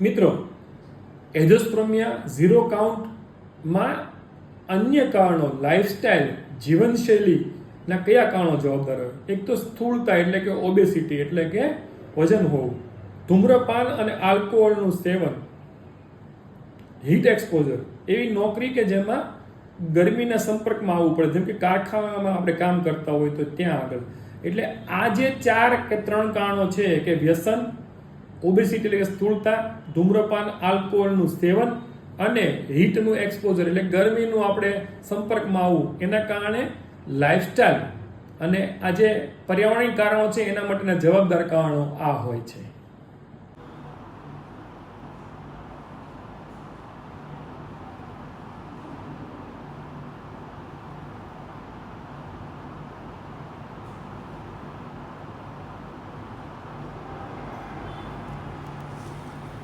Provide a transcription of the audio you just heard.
મિત્રો, એજોસ્પ્રોમિયા ઝીરો કાઉન્ટમાં અન્ય કારણો લાઇફસ્ટાઇલ જીવનશૈલીના કયા કારણો જવાબદાર હોય? એક તો સ્થૂળતા એટલે કે ઓબેસિટી એટલે કે વજન હોવું. ધૂમ્રપાન અને આલ્કોહોલનું સેવન હીટ એક્સપોઝર એવી નોકરી કે જેમાં ગરમીના સંપર્કમાં આવવું પડે. જેમ કે કારખાનામાં આપણે કામ કરતા હોય તો ત્યાં આગળ. એટલે આ જે ચાર કે ત્રણ કારણો છે કે વ્યસન ઓબેસિટી એટલે કે સ્થૂળતા, ધૂમ્રપાન, આલ્કોહોલનું સેવન અને હીટનું એક્સપોઝર એટલે ગરમીનું આપણે સંપર્કમાં આવવું, એના કારણે લાઇફસ્ટાઇલ અને આ જે પર્યાવરણીય કારણો છે એના માટેના જવાબદાર કારણો આ હોય છે.